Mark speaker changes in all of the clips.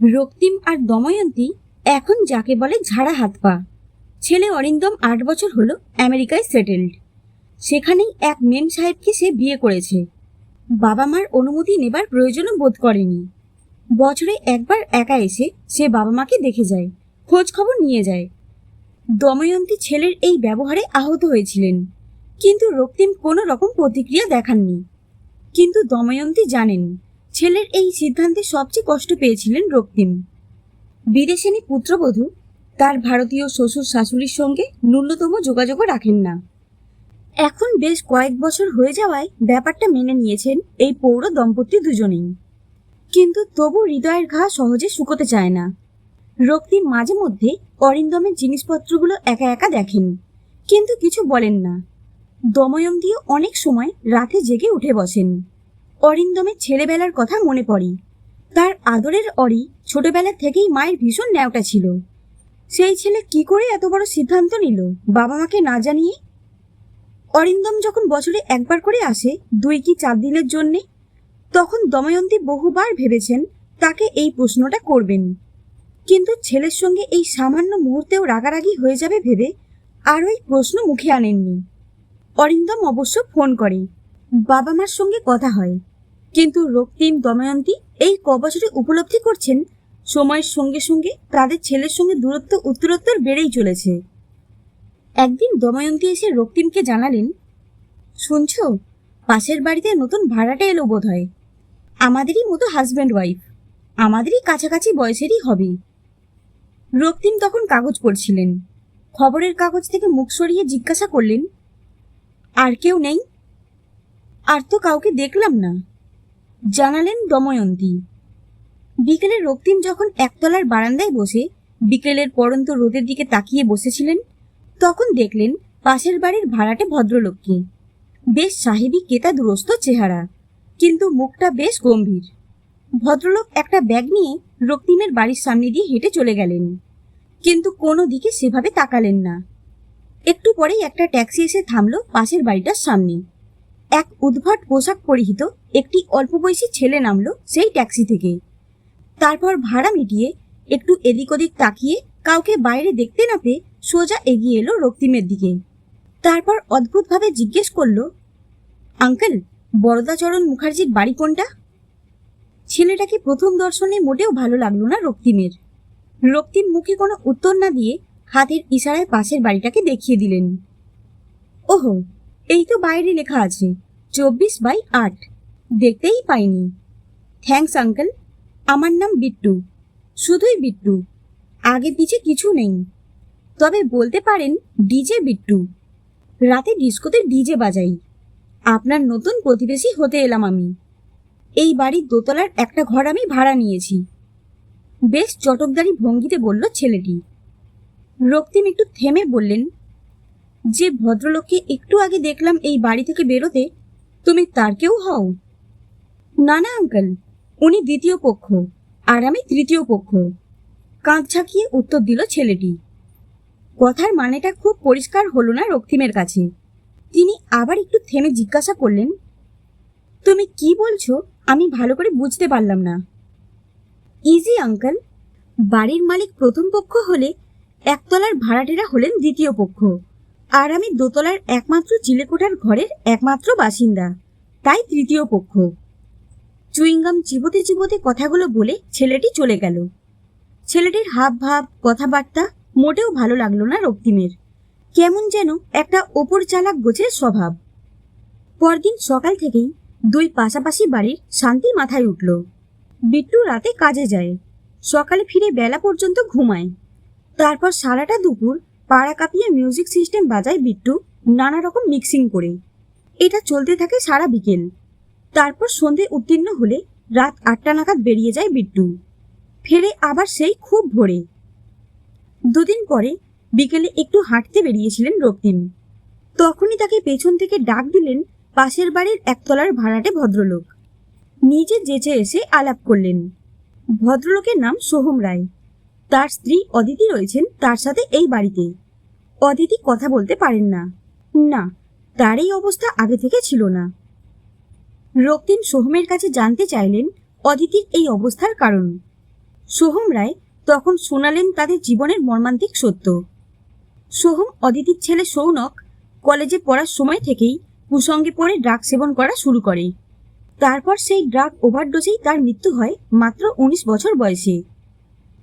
Speaker 1: রক্তিম আর দময়ন্তী এখন যাকে বলে ঝাড়া হাত পা। ছেলে অরিন্দম আট বছর হলো আমেরিকায় সেটেলড। সেখানেই এক মেম সাহেবকে সে বিয়ে করেছে। বাবা মার অনুমতি নেবার প্রয়োজনও বোধ করেনি। বছরে একবার একা এসে সে বাবা মাকে দেখে যায় খোঁজ খবর নিয়ে যায়। দময়ন্তী ছেলের এই ব্যবহারে আহত হয়েছিলেন, কিন্তু রক্তিম কোনো রকম প্রতিক্রিয়া দেখাননি। কিন্তু দময়ন্তী জানেন ছেলের এই সিদ্ধান্তে সবচেয়ে কষ্ট পেয়েছিলেন রক্তিম। বিদেশিনী পুত্রবধূ, তার ভারতীয় শ্বশুর শাশুড়ির সঙ্গে ন্যূনতম যোগাযোগও রাখেন না। এখন বেশ কয়েক বছর হয়ে যাওয়ায় ব্যাপারটা মেনে নিয়েছেন এই পৌর দম্পতি দুজনেই। কিন্তু তবু হৃদয়ের ঘা সহজে শুকোতে চায় না। রক্তিম মাঝে মধ্যে অরিন্দমের জিনিসপত্রগুলো একা একা দেখেন, কিন্তু কিছু বলেন না। দময়ন্তীও অনেক সময় রাতে জেগে উঠে বসেন। অরিন্দমের ছেলেবেলার কথা মনে পড়ে। তার আদরের অরি ছোটবেলা থেকেই মায়ের ভীষণ ন্যাওটা ছিল। সেই ছেলে কি করে এত বড় সিদ্ধান্ত নিল, বাবা মাকে না জানিয়ে? অরিন্দম যখন বছরে একবার করে আসে, দুই কি চার দিনের জন্যে, তখন দময়ন্তী বহুবার ভেবেছেন তাকে এই প্রশ্নটা করবেন। কিন্তু ছেলের সঙ্গে এই সামান্য মুহূর্তেও রাগারাগি হয়ে যাবে ভেবে আর ওই প্রশ্ন মুখে আনেননি। অরিন্দম অবশ্য ফোন করে, বাবা মার সঙ্গে কথা হয়। কিন্তু রক্তিম দময়ন্তী এই কবছরে উপলব্ধি করছেন সময়ের সঙ্গে সঙ্গে তাদের ছেলের সঙ্গে দূরত্ব, উত্তরোত্তর বেড়েই চলেছে। একদিন দময়ন্তী এসে রক্তিমকে জানালেন, শুনছ, পাশের বাড়িতে নতুন ভাড়াটা এলো বোধ হয় আমাদেরই মতো হাজব্যান্ড ওয়াইফ আমাদেরই কাছাকাছি বয়সেরই হবে রক্তিম তখন কাগজ পড়ছিলেন। খবরের কাগজ থেকে মুখ সরিয়ে জিজ্ঞাসা করলেন, আর কেউ নেই? আর তো কাউকে দেখলাম না। জানালেন দময়ন্তী। বিকেলে রক্তিম যখন একতলার বারান্দায় বসে বিকেলের পরন্ত রোদের দিকে তাকিয়ে বসেছিলেন, তখন দেখলেন পাশের বাড়ির ভাড়াটে ভদ্রলোককে। বেশ সাহেবী কেতা দুরস্ত চেহারা, কিন্তু মুখটা বেশ গম্ভীর। ভদ্রলোক একটা ব্যাগ নিয়ে রক্তিমের বাড়ির সামনে দিয়ে হেঁটে চলে গেলেন, কিন্তু কোনো দিকে সেভাবে তাকালেন না। একটু পরেই একটা ট্যাক্সি এসে থামল পাশের বাড়িটার সামনে। এক উদ্ভট পোশাক পরিহিত একটি অল্প বয়সী ছেলে নামলো সেই ট্যাক্সি থেকে তারপর ভাড়া মিটিয়ে একটু এদিক ওদিক তাকিয়ে কাউকে বাইরে দেখতে না পেয়ে সোজা এগিয়ে এলো রক্তিমের দিকে। তারপর অদ্ভুতভাবে জিজ্ঞেস করল, আঙ্কেল, বরদাচরণ মুখার্জির বাড়ি কোনটা? ছেলেটাকে প্রথম দর্শনে মোটেও ভালো লাগল না রক্তিমের। রক্তিম মুখে কোনো উত্তর না দিয়ে হাতের ইশারায় পাশের বাড়িটাকে দেখিয়ে দিলেন। ওহো, এই তো বাইরে লেখা আছে, চব্বিশ বাই আট। দেখতেই পাইনি। Thanks uncle. আমার নাম বিট্টু। শুধুই বিট্টু। আগে পিছে কিছু নেই। তবে বলতে পারেন ডিজে বিট্টু। রাতে ডিস্কোতে ডিজে বাজাই। আপনার নতুন প্রতিবেশী হতে এলাম আমি। এই বাড়ির দোতলার একটা ঘর আমি ভাড়া নিয়েছি। বেশ চটকদারি ভঙ্গিতে বলল ছেলেটি। রক্তিম একটু থেমে বললেন, যে ভদ্রলোককে একটু আগে দেখলাম এই বাড়ি থেকে বেরোতে, তুমি তার কেউ হও? না না আঙ্কেল, উনি দ্বিতীয় পক্ষ আর আমি তৃতীয় পক্ষ। কাঁধ ঝাঁকিয়ে উত্তর দিল ছেলেটি। কথার মানেটা খুব পরিষ্কার হলো না রক্তিমের কাছে। তিনি আবার একটু থেমে জিজ্ঞাসা করলেন, তুমি কি বলছো? আমি ভালো করে বুঝতে পারলাম না। Easy, uncle. বাড়ির মালিক প্রথম পক্ষ হলে একতলার ভাড়াটেরা হলেন দ্বিতীয় পক্ষ। আর আমি দোতলার একমাত্র চিলেকোঠার ঘরের একমাত্র বাসিন্দা, তাই তৃতীয় পক্ষ। চুইংগাম চিবোতে চিবোতে কথাগুলো বলে ছেলেটি চলে গেল। ছেলেটির হাব ভাব কথাবার্তা মোটেও ভালো লাগল না রক্তিমের। কেমন যেন একটা ওপর চালাক গোছের স্বভাব। পরদিন সকাল থেকেই দুই পাশাপাশি বাড়ির শান্তি মাথায় উঠল। বিট্টু রাতে কাজে যায়। সকালে ফিরে বেলা পর্যন্ত ঘুমায়। তারপর সারাটা দুপুর পাড়া কাঁপিয়ে মিউজিক সিস্টেম বাজায় বিট্টু নানা রকম মিক্সিং করে। এটা চলতে থাকে সারা বিকেল। তারপর সন্ধে উত্তীর্ণ হলে রাত আটটা নাগাদ বেরিয়ে যায় বিট্টু। ফেরে আবার সেই খুব ভোরে। দুদিন পরে বিকেলে একটু হাঁটতে বেরিয়েছিলেন রক্তিম। তখনই তাকে পেছন থেকে ডাক দিলেন পাশের বাড়ির একতলার ভাড়াটে ভদ্রলোক। নিজে যেচে এসে আলাপ করলেন। ভদ্রলোকের নাম সোহম রায়। তার স্ত্রী অদিতি রয়েছেন তার সাথে এই বাড়িতে। অদিতি কথা বলতে পারেন না। না, তার এই অবস্থা আগে থেকে ছিল না। রক্তিম সোহমের কাছে জানতে চাইলেন অদিতির এই অবস্থার কারণ। সোহম রায় তখন শোনালেন তাদের জীবনের মর্মান্তিক সত্য। সোহম অদিতির ছেলে সৌনক কলেজে পড়ার সময় থেকেই কুসঙ্গে পড়ে ড্রাগ সেবন করা শুরু করে। তারপর সেই ড্রাগ ওভারডোজেই তার মৃত্যু হয় মাত্র উনিশ বছর বয়সে।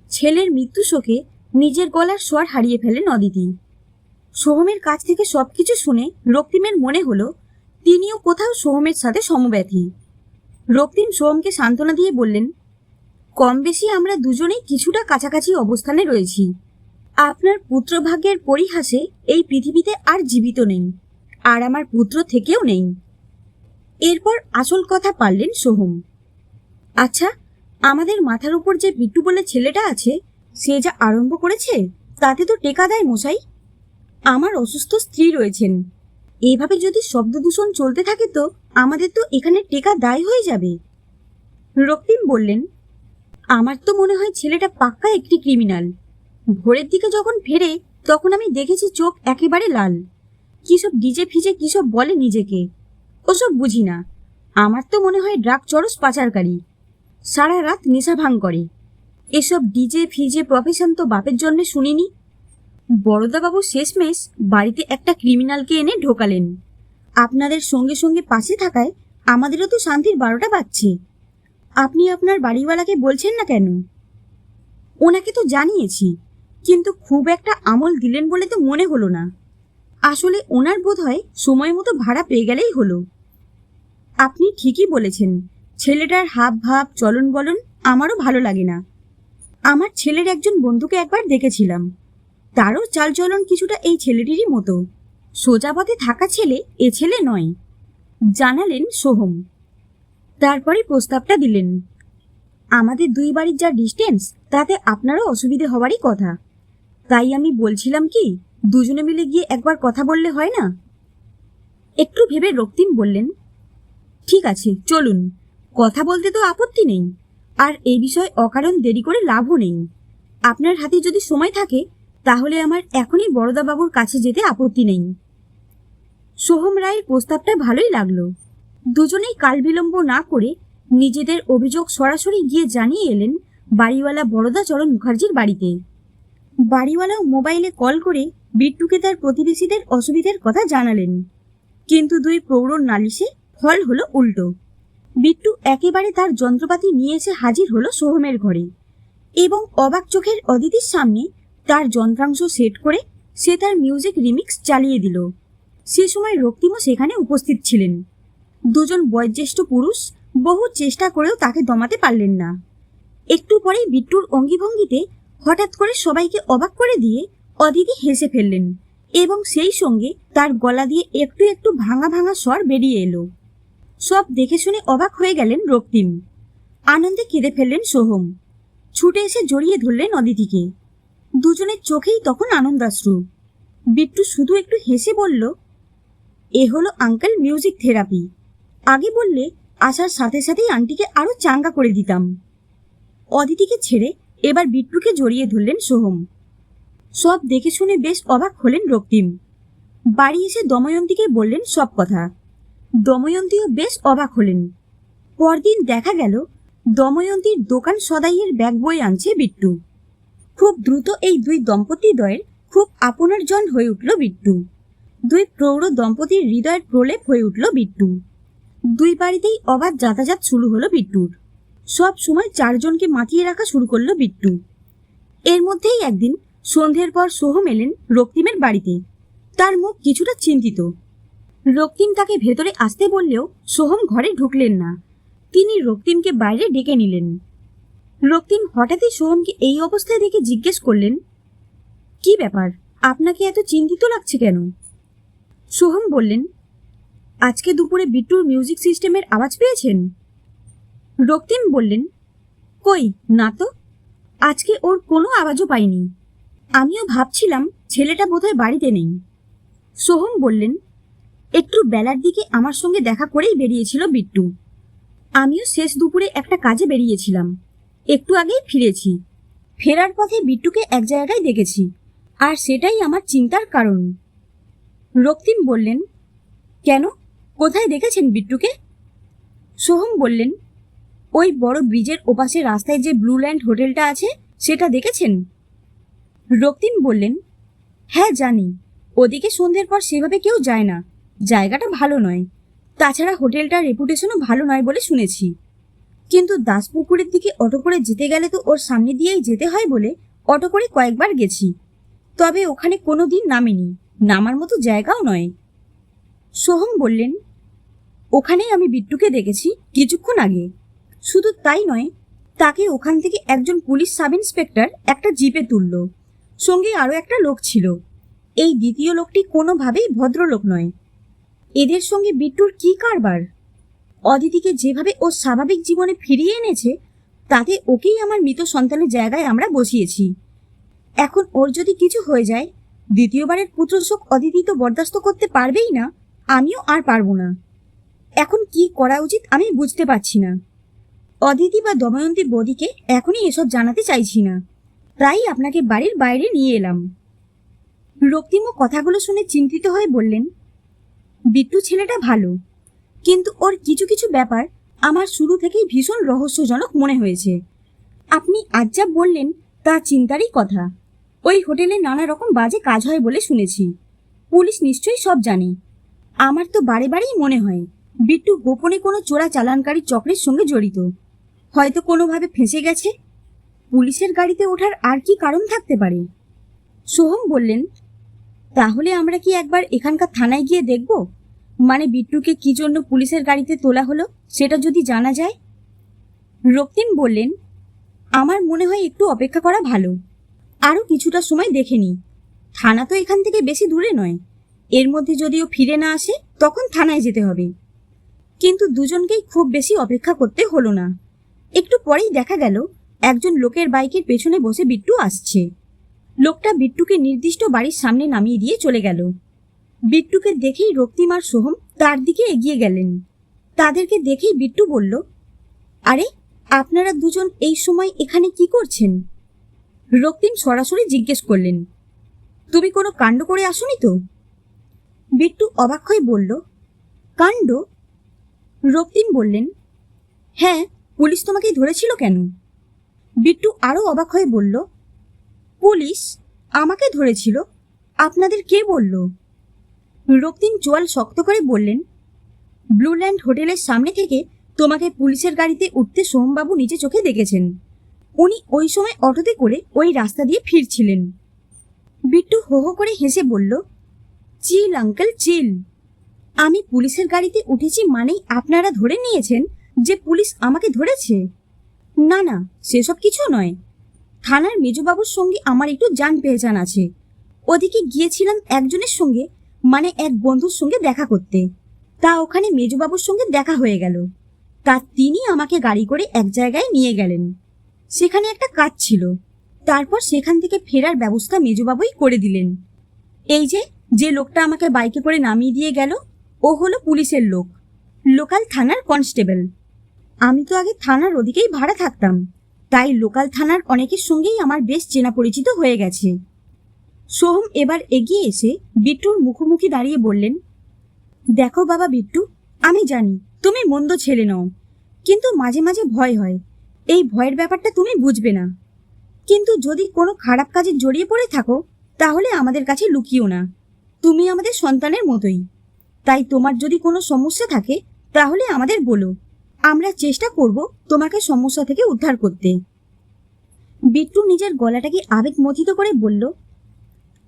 Speaker 1: ছেলের মৃত্যু শোকে নিজের গলার স্বর হারিয়ে ফেলেন অদিতি। সোহমের কাছ থেকে সবকিছু শুনে রক্তিমের মনে হলো তিনিও কোথাও সোহমের সাথে সমব্যথী। রক্তিম সোহমকে সান্ত্বনা দিয়ে বললেন, কম বেশি আমরা দুজনেই কিছুটা কাছাকাছি অবস্থানে রয়েছি। আপনার পুত্রভাগ্যের পরিহাসে এই পৃথিবীতে আর জীবিত নেই, আর আমার পুত্র থেকেও নেই। এরপর আসল কথা পারলেন সোহম। আচ্ছা আমাদের মাথার উপর যে বিট্টু বলে ছেলেটা আছে, সে যা আরম্ভ করেছে, তাতে তো টেকা দেয় মশাই। আমার অসুস্থ স্ত্রী রয়েছেন এইভাবে যদি শব্দ দূষণ চলতে থাকে তো আমাদের তো এখানে টেকা দায় হয়ে যাবে। রক্তিম বললেন, আমার তো মনে হয় ছেলেটা পাক্কা একটি ক্রিমিনাল। ভোরের দিকে যখন ফেরে, তখন আমি দেখেছি চোখ একেবারে লাল। কিসব ডিজে ফিজে কিসব বলে নিজেকে? ওসব বুঝি না। আমার তো মনে হয় ড্রাগ চরস পাচারকারী। সারা রাত নেশা ভাঙ করে। এসব ডিজে ফিজে প্রফেশন তো বাপের জন্য শুনিনি। বড়দাবাবু শেষমেশ বাড়িতে একটা ক্রিমিনালকে এনে ঢোকালেন। আপনাদের সঙ্গে সঙ্গে পাশে থাকায় আমাদেরও তো শান্তির বারোটা বাজছে। আপনি আপনার বাড়িওয়ালাকে বলছেন না কেন? ওনাকে তো জানিয়েছি, কিন্তু খুব একটা আমল দিলেন বলে তো মনে হলো না। আসলে ওনার বোধ হয় সময় মতো ভাড়া পেয়ে গেলেই হলো। আপনি ঠিকই বলেছেন, ছেলেটার হাব ভাব, চলন বলন আমারও ভালো লাগে না। আমার ছেলের একজন বন্ধুকে একবার দেখেছিলাম। তারও চালচলন কিছুটা এই ছেলেটিরই মতো। সোজা পথে থাকা ছেলে এ ছেলে নয়। জানালেন সোহম। তারপরে প্রস্তাবটা দিলেন। আমাদের দুই বাড়ির যা ডিস্টেন্স তাতে আপনারও অসুবিধে হওয়ারই কথা। তাই আমি বলছিলাম কি, দুজনে মিলে গিয়ে একবার কথা বললে হয় না? একটু ভেবে রক্তিম বললেন, ঠিক আছে, চলুন। কথা বলতে তো আপত্তি নেই। আর এই বিষয়ে অকারণ দেরি করে লাভও নেই। আপনার হাতে যদি সময় থাকে তাহলে আমার এখনই বড়দাবাবুর কাছে যেতে আপত্তি নেই। সোহম রায়ের প্রস্তাবটা ভালোই লাগল। দুজনেই কাল বিলম্ব না করে নিজেদের অভিযোগ সরাসরি গিয়ে জানিয়ে এলেন বাড়িওয়ালা বড়দা চরণ মুখার্জির বাড়িতে। বাড়িওয়ালাও মোবাইলে কল করে বিট্টুকে তার প্রতিবেশীদের অসুবিধার কথা জানালেন। কিন্তু দুই প্রৌঢ় নালিশে ফল হলো উল্টো। বিট্টু একেবারে তার যন্ত্রপাতি নিয়ে এসে হাজির হলো সোহমের ঘরে এবং অবাক চোখের অদিতির সামনে তার যন্ত্রাংশ সেট করে সে তার মিউজিক রিমিক্স চালিয়ে দিল। সে সময় রক্তিমও সেখানে উপস্থিত ছিলেন। দুজন বয়োজ্যেষ্ঠ পুরুষ বহু চেষ্টা করেও তাকে দমাতে পারলেন না। একটু পরেই বিট্টুর অঙ্গিভঙ্গিতে হঠাৎ করে সবাইকে অবাক করে দিয়ে অদিতি হেসে ফেললেন এবং সেই সঙ্গে তার গলা দিয়ে একটু একটু ভাঙা ভাঙা স্বর বেরিয়ে এলো। সব দেখে শুনে অবাক হয়ে গেলেন রক্তিম। আনন্দে কেঁদে ফেললেন সোহম। ছুটে এসে জড়িয়ে ধরলেন অদিতিকে। দুজনের চোখেই তখন আনন্দাশ্রু। বিট্টু শুধু একটু হেসে বলল, এ হলো আঙ্কেল মিউজিক থেরাপি। আগে বললে আসার সাথে সাথেই আন্টিকে আরও চাঙ্গা করে দিতাম। অদিতিকে ছেড়ে এবার বিট্টুকে জড়িয়ে ধরলেন সোহম। সব দেখে শুনে বেশ অবাক হলেন রক্তিম। বাড়ি এসে দময়ন্তীকে বললেন সব কথা। দময়ন্তীও বেশ অবাক হলেন। পরদিন দেখা গেল, দময়ন্তীর দোকান সদাইয়ের ব্যাগ বই আনছে বিট্টু। খুব দ্রুত এই দুই দম্পতিদ্বয়ের খুব আপনার জন হয়ে উঠল বিট্টু। দুই প্রৌঢ় দম্পতির হৃদয়ের প্রলেপ হয়ে উঠল বিট্টু। দুই বাড়িতেই অবাধ যাতায়াত শুরু হলো বিট্টুর। সব সময় চারজনকে মাতিয়ে রাখা শুরু করল বিট্টু। এর মধ্যেই একদিন সন্ধ্যের পর সোহম এলেন রক্তিমের বাড়িতে। তার মুখ কিছুটা চিন্তিত। রক্তিম তাকে ভেতরে আসতে বললেও সোহম ঘরে ঢুকলেন না। তিনি রক্তিমকে বাইরে ডেকে নিলেন। রক্তিম হঠাৎই সোহমকে এই অবস্থায় দেখে জিজ্ঞেস করলেন, কি ব্যাপার? আপনাকে এত চিন্তিত লাগছে কেন? সোহম বললেন, আজকে দুপুরে বিট্টুর মিউজিক সিস্টেমের আওয়াজ পেয়েছেন? রক্তিম বললেন, কই, না তো। আজকে ওর কোনো আওয়াজও পাইনি। আমিও ভাবছিলাম ছেলেটা বোধহয় বাড়িতে নেই। সোহম বললেন, একটু বেলার দিকে আমার সঙ্গে দেখা করেই বেরিয়েছিল বিট্টু। আমিও শেষ দুপুরে একটা কাজে বেরিয়েছিলাম। একটু আগেই ফিরেছি। ফেরার পথে বিট্টুকে এক জায়গায় দেখেছি, আর সেটাই আমার চিন্তার কারণ। রক্তিম বললেন, কেন? কোথায় দেখেছেন বিট্টুকে? সোহম বললেন, ওই বড় ব্রিজের ওপাশে রাস্তায় যে ব্লু ল্যান্ড হোটেলটা আছে, সেটা দেখেছেন? রক্তিম বললেন হ্যাঁ জানি। ওদিকে সন্ধ্যের পর সেভাবে কেউ যায় না। জায়গাটা ভালো নয়। তাছাড়া হোটেলটার রেপুটেশনও ভালো নয় বলে শুনেছি। কিন্তু দাসপুকুরের দিকে অটো করে যেতে গেলে তো ওর সামনে দিয়েই যেতে হয় বলে অটো করে কয়েকবার গেছি। তবে ওখানে কোনো দিন নামিনি, নামার মতো জায়গাও নয়। সোহম বললেন, ওখানেই আমি বিট্টুকে দেখেছি কিছুক্ষণ আগে। শুধু তাই নয়, তাকে ওখান থেকে একজন পুলিশ সাব ইন্সপেক্টর একটা জিপে তুলল। সঙ্গে আরও একটা লোক ছিল। এই দ্বিতীয় লোকটি কোনোভাবেই ভদ্রলোক নয়। এদের সঙ্গে বিট্টুর কি কারবার? অদিতিকে যেভাবে ও স্বাভাবিক জীবনে ফিরিয়ে এনেছে, তাতে ওকেই আমার মৃত সন্তানের জায়গায় আমরা বসিয়েছি। এখন ওর যদি কিছু হয়ে যায়, দ্বিতীয়বারের পুত্রশোক অদিতি তো বরদাস্ত করতে পারবেই না, আমিও আর পারব না। এখন কি করা উচিত আমি বুঝতে পারছি না। অদিতি বা দময়ন্তী বদিকে এখনই এসব জানাতে চাইছি না। তাই আপনাকে বাড়ির বাইরে নিয়ে এলাম। রক্তিমও কথাগুলো শুনে চিন্তিত হয়ে বললেন, বিট্টু ছেলেটা ভালো। কিন্তু ওর কিছু কিছু ব্যাপার আমার শুরু থেকেই ভীষণ রহস্যজনক মনে হয়েছে। আপনি আজ যা বললেন, তা চিন্তারই কথা। ওই হোটেলে নানা রকম বাজে কাজ হয় বলে শুনেছি। পুলিশ নিশ্চয়ই সব জানে। আমার তো বারে বারেই মনে হয়, বিট্টু গোপনে কোনো চোরা চালানকারী চক্রের সঙ্গে জড়িত। হয়তো কোনোভাবে ফেঁসে গেছে। পুলিশের গাড়িতে ওঠার আর কি কারণ থাকতে পারে? সোহম বললেন, তাহলে আমরা কি একবার এখানকার থানায় গিয়ে দেখব? মানে বিট্টুকে কি জন্য পুলিশের গাড়িতে তোলা হলো, সেটা যদি জানা যায়? রক্তিম বললেন, আমার মনে হয় একটু অপেক্ষা করা ভালো। আরও কিছুটা সময় দেখে নিই। থানা তো এখান থেকে বেশি দূরে নয়। এর মধ্যে যদিও ফিরে না আসে, তখন থানায় যেতে হবে। কিন্তু দুজনকেই খুব বেশি অপেক্ষা করতে হলো না। একটু পরেই দেখা গেল, একজন লোকের বাইকের পেছনে বসে বিট্টু আসছে। লোকটা বিট্টুকে নির্দিষ্ট বাড়ির সামনে নামিয়ে দিয়ে চলে গেল। বিট্টুকে দেখেই রক্তিম আর সোহম তার দিকে এগিয়ে গেলেন। তাদেরকে দেখেই বিট্টু বলল, আরে, আপনারা দুজন এই সময় এখানে কি করছেন? রক্তিম সরাসরি জিজ্ঞেস করলেন, তুমি কোনো কাণ্ড করে আসনি তো? বিট্টু অবাক হয়ে বলল, কাণ্ড? রক্তিম বললেন হ্যাঁ পুলিশ তোমাকে ধরেছিল কেন? বিট্টু আরও অবাক হয়ে বলল, পুলিশ আমাকে ধরেছিল। আপনাদের কে বলল? রক্তিম চোয়াল শক্ত করে বললেন, ব্লুল্যান্ড হোটেলের সামনে থেকে তোমাকে পুলিশের গাড়িতে উঠতে সোমবাবু নিজে চোখে দেখেছেন। উনি ওই সময় অটোতে করে ওই রাস্তা দিয়ে ফিরছিলেন। বিট্টু হো হো করে হেসে বলল, চিল, আঙ্কেল, চিল। আমি পুলিশের গাড়িতে উঠেছি মানেই আপনারা ধরে নিয়েছেন যে পুলিশ আমাকে ধরেছে। না না, সেসব কিছু নয়। থানার মেজবাবুর সঙ্গে আমার একটু জান পেহচান আছে। ওদিকে গিয়েছিলাম একজনের সঙ্গে মানে এক বন্ধুর সঙ্গে দেখা করতে। তা ওখানে মেজবাবুর সঙ্গে দেখা হয়ে গেল। তা তিনি আমাকে গাড়ি করে এক জায়গায় নিয়ে গেলেন। সেখানে একটা কাজ ছিল। তারপর সেখান থেকে ফেরার ব্যবস্থা মেজবাবুই করে দিলেন। এই যে যে লোকটা আমাকে বাইকে করে নামিয়ে দিয়ে গেল, ও হলো পুলিশের লোক। লোকাল থানার কনস্টেবল। আমি তো আগে থানার ওদিকেই ভাড়া থাকতাম। তাই লোকাল থানার অনেকের সঙ্গেই আমার বেশ চেনা পরিচিত হয়ে গেছে। সোহম এবার এগিয়ে এসে বিট্টুর মুখোমুখি দাঁড়িয়ে বললেন, দেখো বাবা বিট্টু, আমি জানি তুমি মন্দ ছেলে নও, কিন্তু মাঝে মাঝে ভয় হয়। এই ভয়ের ব্যাপারটা তুমি বুঝবে না। কিন্তু যদি কোনো খারাপ কাজে জড়িয়ে পড়ে থাকো, তাহলে আমাদের কাছে লুকিও না। তুমি আমাদের সন্তানের মতোই। তাই তোমার যদি কোনো সমস্যা থাকে, তাহলে আমাদের বলো। আমরা চেষ্টা করব তোমাকে সমস্যা থেকে উদ্ধার করতে। বিট্টু নিজের গলাটাকে আবেগমথিত করে বলল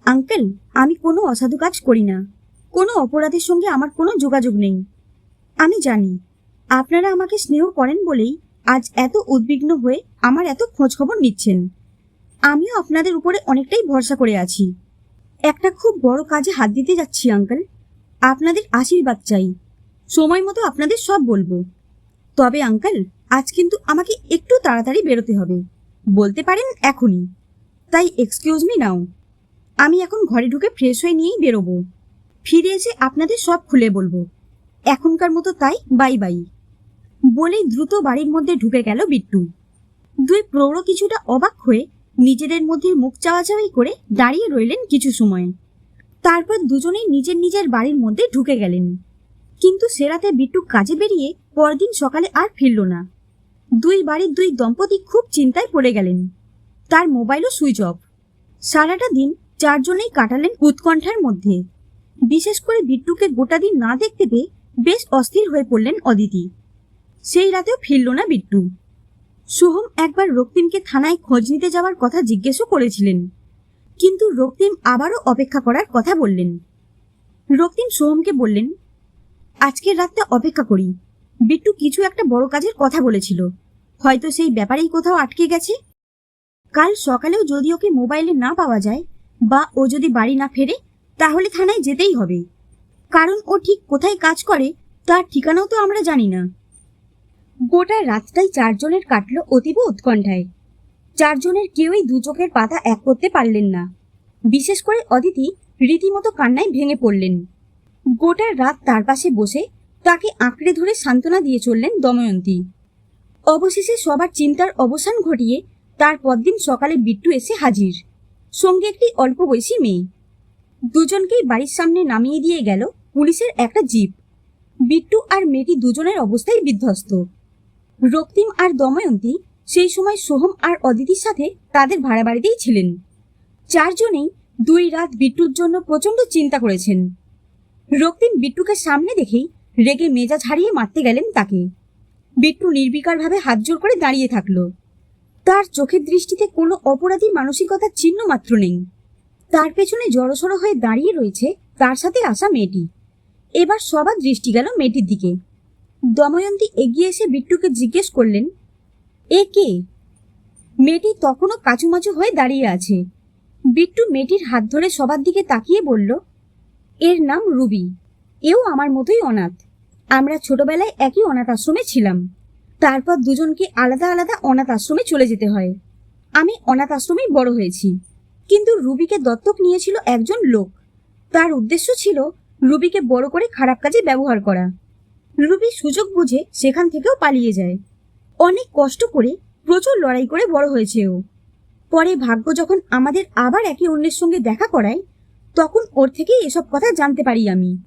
Speaker 1: আঙ্কেল, আমি কোনো অসাধু কাজ করি না। কোনো অপরাধের সঙ্গে আমার কোনো যোগাযোগ নেই। আমি জানি, আপনারা আমাকে স্নেহ করেন বলেই আজ এত উদ্বিগ্ন হয়ে আমার এত খোঁজ খবর নিচ্ছেন। আমিও আপনাদের উপরে অনেকটাই ভরসা করে আছি। একটা খুব বড় কাজে হাত দিতে যাচ্ছি, আঙ্কেল। আপনাদের আশীর্বাদ চাই। সময় মতো আপনাদের সব বলব। তবে, আঙ্কেল, আজ কিন্তু আমাকে একটু তাড়াতাড়ি বেরোতে হবে। বলতে পারেন এখনই। তাই এক্সকিউজ মি নাও আমি এখন ঘরে ঢুকে ফ্রেশ হয়ে নিয়েই বেরোবো। ফিরে এসে আপনাদের সব খুলে বলব। এখনকার মতো তাই, বাই বাই। বলেই দ্রুত বাড়ির মধ্যে ঢুকে গেল বিট্টু। দুই প্রৌঢ় কিছুটা অবাক হয়ে নিজেদের মধ্যে মুখ চাওয়াচাওয়ি করে দাঁড়িয়ে রইলেন কিছু সময়। তারপর দুজনেই নিজের নিজের বাড়ির মধ্যে ঢুকে গেলেন। কিন্তু সেরাতে বিট্টু কাজে বেরিয়ে পরদিন সকালে আর ফিরল না। দুই বাড়ির দুই দম্পতি খুব চিন্তায় পড়ে গেলেন। তার মোবাইলও সুইচ অফ। সারাটা দিন চারজনেই কাটালেন উৎকণ্ঠার মধ্যে। বিশেষ করে বিট্টুকে গোটা দিন না দেখতে পেয়ে বেশ অস্থির হয়ে পড়লেন অদিতি। সেই রাতেও ফিরল না বিট্টু। সোহম একবার রক্তিমকে থানায় খোঁজ নিতে যাওয়ার কথা জিজ্ঞেসও করেছিলেন। কিন্তু রক্তিম আবারও অপেক্ষা করার কথা বললেন। রক্তিম সোহমকে বললেন, আজকের রাতটা অপেক্ষা করি। বিট্টু কিছু একটা বড় কাজের কথা বলেছিল। হয়তো সেই ব্যাপারেই কোথাও আটকে গেছে। কাল সকালেও যদি ওকে মোবাইলে না পাওয়া যায় বা ও যদি বাড়ি না ফেরে, তাহলে থানায় যেতেই হবে। কারণ ও ঠিক কোথায় কাজ করে, তার ঠিকানাও তো আমরা জানি না। গোটা রাতটাই চারজনের কাটলো অতীব উৎকণ্ঠায়। চারজনের কেউই দু চোখের পাতা এক করতে পারলেন না। বিশেষ করে অদিতি রীতিমতো কান্নায় ভেঙে পড়লেন। গোটা রাত তার পাশে বসে তাকে আঁকড়ে ধরে সান্ত্বনা দিয়ে চললেন দময়ন্তী। অবশেষে সবার চিন্তার অবসান ঘটিয়ে তার পরদিন সকালে বিট্টু এসে হাজির। সঙ্গে একটি অল্প বয়সী মেয়ে। দুজনকেই বাড়ির সামনে নামিয়ে দিয়ে গেল পুলিশের একটা জিপ। বিট্টু আর মেয়েটি দুজনের অবস্থায় বিধ্বস্ত। রক্তিম আর দময়ন্তী সেই সময় সোহম আর অদিতির সাথে তাদের ভাড়া বাড়িতেই ছিলেন। চারজনেই দুই রাত বিট্টুর জন্য প্রচণ্ড চিন্তা করেছেন। রক্তিম বিট্টুকে সামনে দেখেই রেগে মেজাজ হারিয়ে মারতে গেলেন তাকে। বিট্টু নির্বিকারভাবে হাত জোর করে দাঁড়িয়ে থাকল। তার চোখের দৃষ্টিতে কোনো অপরাধী মানসিকতার চিহ্ন মাত্র নেই। তার পেছনে জড়সড় হয়ে দাঁড়িয়ে রয়েছে তার সাথে আসা মেয়েটি। এবার সবার দৃষ্টি গেল মেয়েটির দিকে। দময়ন্তী এগিয়ে এসে বিট্টুকে জিজ্ঞেস করলেন, এ কে? মেয়েটি তখনও কাচুমাচু হয়ে দাঁড়িয়ে আছে। বিট্টু মেয়েটির হাত ধরে সবার দিকে তাকিয়ে বলল, এর নাম রুবি। এও আমার মতোই অনাথ। আমরা ছোটবেলায় একই অনাথ আশ্রমে ছিলাম। তারপর দুজনকে আলাদা আলাদা অনাথ আশ্রমে চলে যেতে হয়। আমি অনাথ আশ্রমেই বড় হয়েছি। কিন্তু রুবিকে দত্তক নিয়েছিল একজন লোক। তার উদ্দেশ্য ছিল রুবিকে বড় করে খারাপ কাজে ব্যবহার করা। রুবি সুযোগ বুঝে সেখান থেকেও পালিয়ে যায়। অনেক কষ্ট করে প্রচুর লড়াই করে বড় হয়েছে ও। পরে ভাগ্য যখন আমাদের আবার একে অন্যের সঙ্গে দেখা করায়, তখন ওর থেকেই এসব কথা জানতে পারি আমি।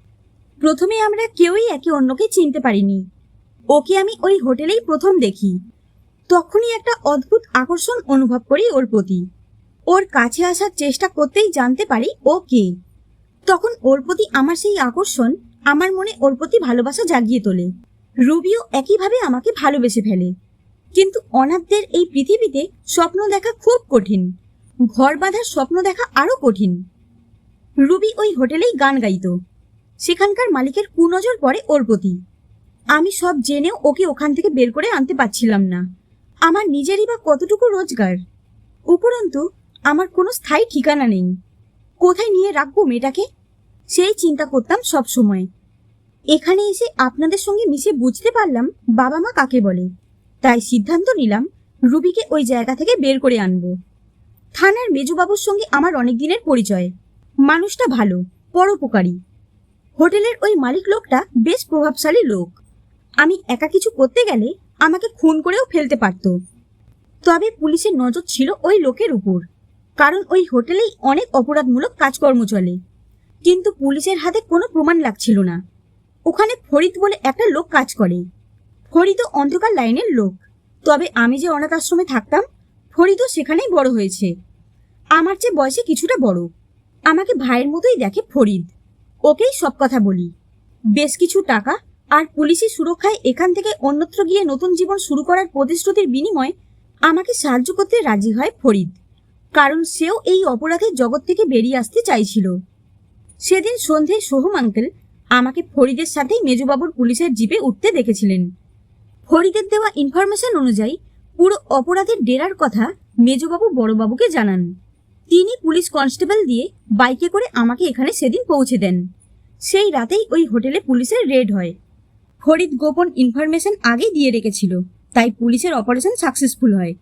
Speaker 1: প্রথমে আমরা কেউই একে অন্যকে চিনতে পারিনি। ওকে আমি ওই হোটেলেই প্রথম দেখি। তখনই একটা অদ্ভুত আকর্ষণ অনুভব করি ওর প্রতি। ওর কাছে আসার চেষ্টা করতেই জানতে পারি ও কে। তখন ওর প্রতি আমার সেই আকর্ষণ আমার মনে ওর প্রতি ভালোবাসা জাগিয়ে তোলে। রুবিও একইভাবে আমাকে ভালোবেসে ফেলে। কিন্তু অনাথদের এই পৃথিবীতে স্বপ্ন দেখা খুব কঠিন। ঘর বাঁধার স্বপ্ন দেখা আরও কঠিন। রুবি ওই হোটেলেই গান গাইত। সেখানকার মালিকের কুনজর পড়ে ওর প্রতি। আমি সব জেনেও ওকে ওখান থেকে বের করে আনতে পারছিলাম না। আমার নিজেরই বা কতটুকু রোজগার? উপরন্তু, আমার কোনো স্থায়ী ঠিকানা নেই। কোথায় নিয়ে রাখব মেয়েটাকে? সেই চিন্তা করতাম সব সময়। এখানে এসে আপনাদের সঙ্গে মিশে বুঝতে পারলাম বাবা মা কাকে বলে। তাই সিদ্ধান্ত নিলাম রুবিকে ওই জায়গা থেকে বের করে আনব। থানার মেজুবাবুর সঙ্গে আমার অনেক দিনের পরিচয়। মানুষটা ভালো, পরোপকারী। হোটেলের ওই মালিক লোকটা বেশ প্রভাবশালী লোক। আমি একা কিছু করতে গেলে আমাকে খুন করেও ফেলতে পারত। তবে পুলিশের নজর ছিল ওই লোকের উপর। কারণ ওই হোটেলেই অনেক অপরাধমূলক কাজকর্ম চলে। কিন্তু পুলিশের হাতে কোনো প্রমাণ লাগছিল না। ওখানে ফরিদ বলে একটা লোক কাজ করে। ফরিদও অন্ধকার লাইনের লোক। তবে আমি যে অনাথ আশ্রমে থাকতাম, ফরিদও সেখানেই বড় হয়েছে। আমার চেয়ে বয়সে কিছুটা বড়। আমাকে ভাইয়ের মতোই দেখে ফরিদ। ওকেই সব কথা বলি। বেশ কিছু টাকা আর পুলিশি সুরক্ষায় এখান থেকে অন্যত্র গিয়ে নতুন জীবন শুরু করার প্রতিশ্রুতির বিনিময়ে আমাকে সাহায্য করতে রাজি হয় ফরিদ। কারণ সেও এই অপরাধের জগৎ থেকে বেরিয়ে আসতে চাইছিল। সেদিন সন্ধ্যায় সোহম আঙ্কেল আমাকে ফরিদের সাথেই মেজবাবুর পুলিশের জিপে উঠতে দেখেছিলেন। ফরিদের দেওয়া ইনফরমেশন অনুযায়ী পুরো অপরাধের ডেরার কথা মেজবাবু বড়বাবুকে জানান। তিনি পুলিশ কনস্টেবল দিয়ে বাইকে করে আমাকে এখানে সেদিন পৌঁছে দেন। সেই রাতেই ওই হোটেলে পুলিশের রেড হয়। ফরিদ গোপন ইনফরমেশন আগেই দিয়ে রেখেছিল, তাই পুলিশের অপারেশন সাকসেসফুল হয়।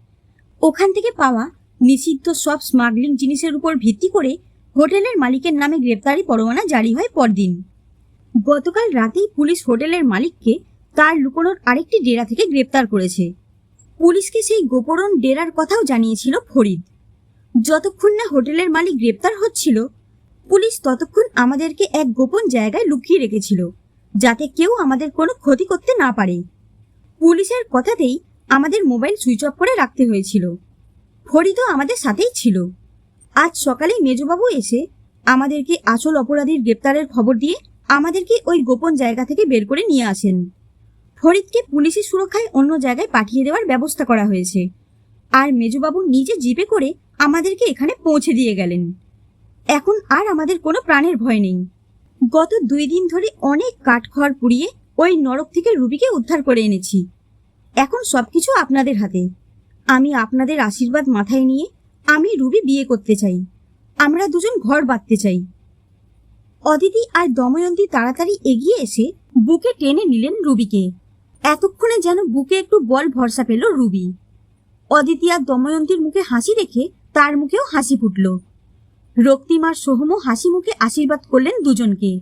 Speaker 1: ওখান থেকে পাওয়া নিষিদ্ধ সব স্মাগলিং জিনিসের উপর ভিত্তি করে হোটেলের মালিকের নামে গ্রেপ্তারি পরোয়ানা জারি হয় পরদিন। গতকাল রাতেই পুলিশ হোটেলের মালিককে তার লুকোনোর আরেকটি ডেরা থেকে গ্রেপ্তার করেছে। পুলিশকে সেই গোপরণ ডেরার কথাও জানিয়েছিল ফরিদ। যতক্ষণ না হোটেলের মালিক গ্রেপ্তার হচ্ছিল, পুলিশ ততক্ষণ আমাদেরকে এক গোপন জায়গায় লুকিয়ে রেখেছিল। যাতে কেউ আমাদের কোনো ক্ষতি করতে না পারে। পুলিশের কথাতেই আমাদের মোবাইল সুইচ অফ করে রাখতে হয়েছিল। ফরিদও আমাদের সাথেই ছিল। আজ সকালে মেজবাবু এসে আমাদেরকে আসল অপরাধীর গ্রেপ্তারের খবর দিয়ে আমাদেরকে ওই গোপন জায়গা থেকে বের করে নিয়ে আসেন। ফরিদকে পুলিশের সুরক্ষায় অন্য জায়গায় পাঠিয়ে দেওয়ার ব্যবস্থা করা হয়েছে। আর মেজবাবু নিজে জিপে করে আমাদেরকে এখানে পৌঁছে দিয়ে গেলেন। এখন আর আমাদের কোনো প্রাণের ভয় নেই। গত দুই দিন ধরে অনেক কাঠখড় পুড়িয়ে ওই নরক থেকে রুবিকে উদ্ধার করে এনেছি। এখন সবকিছু আপনাদের হাতে। আমি আপনাদের আশীর্বাদ মাথায় নিয়ে আমি রুবি বিয়ে করতে চাই। আমরা দুজন ঘর বাঁধতে চাই। অদিতি আর দময়ন্তী তাড়াতাড়ি এগিয়ে এসে বুকে টেনে নিলেন রুবিকে। এতক্ষণে যেন বুকে একটু বল ভরসা পেল রুবি। অদিতি আর দময়ন্তীর মুখে হাসি রেখে তার মুখেও হাসি ফুটল। রক্তিমার সোহমও হাসি মুখে আশীর্বাদ করলেন দুজনকে।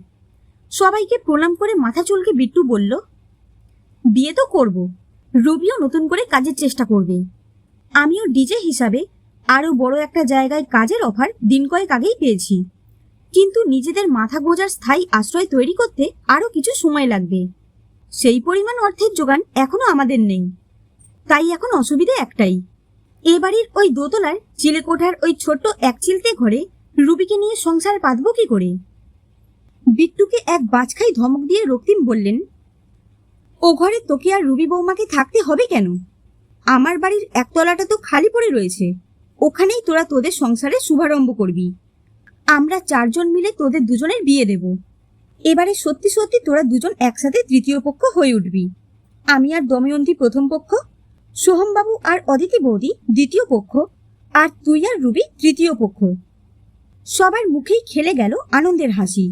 Speaker 1: সবাইকে প্রণাম করে মাথা চুলকে বিট্টু বলল, বিয়ে তো করব। রুবিও নতুন করে কাজের চেষ্টা করবে। আমিও ডিজে হিসাবে আরও বড় একটা জায়গায় কাজের অফার দিন কয়েক আগেই পেয়েছি। কিন্তু নিজেদের মাথা গোজার স্থায়ী আশ্রয় তৈরি করতে আরও কিছু সময় লাগবে। সেই পরিমাণ অর্থের যোগান এখনও আমাদের নেই। তাই এখন অসুবিধে একটাই। এ বাড়ির ওই দোতলার চিলেকোঠার ওই ছোট্ট এক চিলতে ঘরে রুবিকে নিয়ে সংসার পাতব কি করে? বিট্টুকে এক বাজখাই ধমক দিয়ে রক্তিম বললেন, ও ঘরে তোকে আর রুবি বৌমাকে থাকতে হবে কেন? আমার বাড়ির একতলাটা তো খালি পড়ে রয়েছে। ওখানেই তোরা তোদের সংসারে শুভারম্ভ করবি। আমরা চারজন মিলে তোদের দুজনের বিয়ে দেব। এবারে সত্যি সত্যি তোরা দুজন একসাথে তৃতীয় পক্ষ হয়ে উঠবি। আমি আর দময়ন্তী প্রথম পক্ষ, সোহমবাবু আর অদিতি বৌদি দ্বিতীয় পক্ষ, আর তুই আর রুবি তৃতীয় পক্ষ। সবার মুখেই খেলে গেল আনন্দের হাসি।